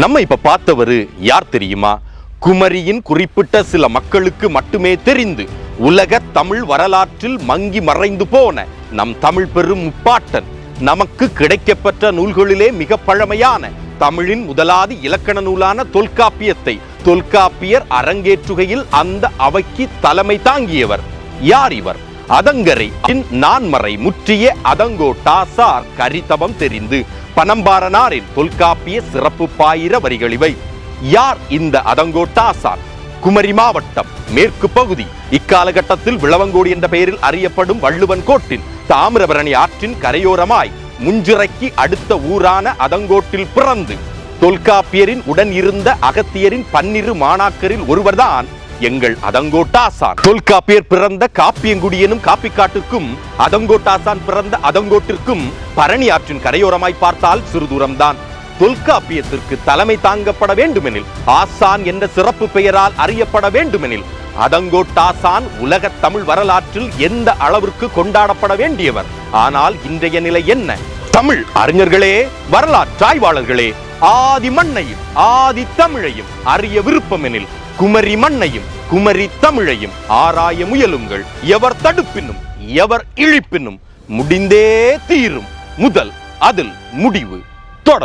நம்ம இப்ப பார்த்தவரு யார் தெரியுமா? குமரியின் குறிப்பிட்ட சில மக்களுக்கு மட்டுமே தெரிந்து உலக தமிழ் வரலாற்றில் மங்கி மறைந்து போன நம் தமிழ் பெரும் முப்பாட்டன் நமக்கு கிடைக்கப்பெற்ற நூல்களிலே மிக பழமையான தமிழின் முதலாதி இலக்கண நூலான தொல்காப்பியத்தை தொல்காப்பியர் அரங்கேற்றுகையில் அந்த அவைக்கு தலைமை தாங்கியவர் யார் இவர்? அதங்கரை நான்மறை முற்றிய அதங்கோட்டாசார் கரிதவம் தெரிந்து பனம்பாரனாரின் தொல்காப்பிய சிறப்பு பாயிர வரிகள் இவை. யார் இந்த அதங்கோட்டாசார் குமரி மாவட்டம் மேற்கு பகுதி. இக்காலகட்டத்தில் விளவங்கோடு என்ற பெயரில் அறியப்படும் வள்ளுவன் கோட்டின் தாமிரபரணி ஆற்றின் கரையோரமாய் முஞ்சிறைக்கு அடுத்த ஊரான அதங்கோட்டில் பிறந்து தொல்காப்பியரின் உடன் இருந்த அகத்தியரின் பன்னிரு மாணாக்கரில் ஒருவர்தான் எங்கள் அதங்கோட்டாசான். தொல்காப்பியர் பிறந்த காப்பியங்குடியனும் காப்பிக்காட்டுக்கும் அதங்கோட்டாசான் பிறந்த அதங்கோட்டிற்கும் பரணி ஆற்றின் கரையோரமாய் பார்த்தால் சிறு தூரம்தான். தொல்காப்பியத்திற்கு தலைமை தாங்கப்பட வேண்டுமெனில் ஆசான் என்ற சிறப்பு பெயரால் அறியப்பட வேண்டுமெனில் அதங்கோட்டாசான் உலக தமிழ் வரலாற்றில் எந்த அளவிற்கு கொண்டாடப்பட வேண்டியவர்? ஆனால் இன்றைய நிலை என்ன? தமிழ் அறிஞர்களே வரலாற்றாய்வாளர்களே ஆதி மண்ணையும் ஆதி தமிழையும் அறிய விருப்பமெனில் குமரி மண்ணையும் குமரி தமிழையும் ஆராய முயலுங்கள். எவர் தடுப்பினும் எவர் இழிப்பினும் முடிந்தே தீரும். முதல் அதில் முடிவு தொடர்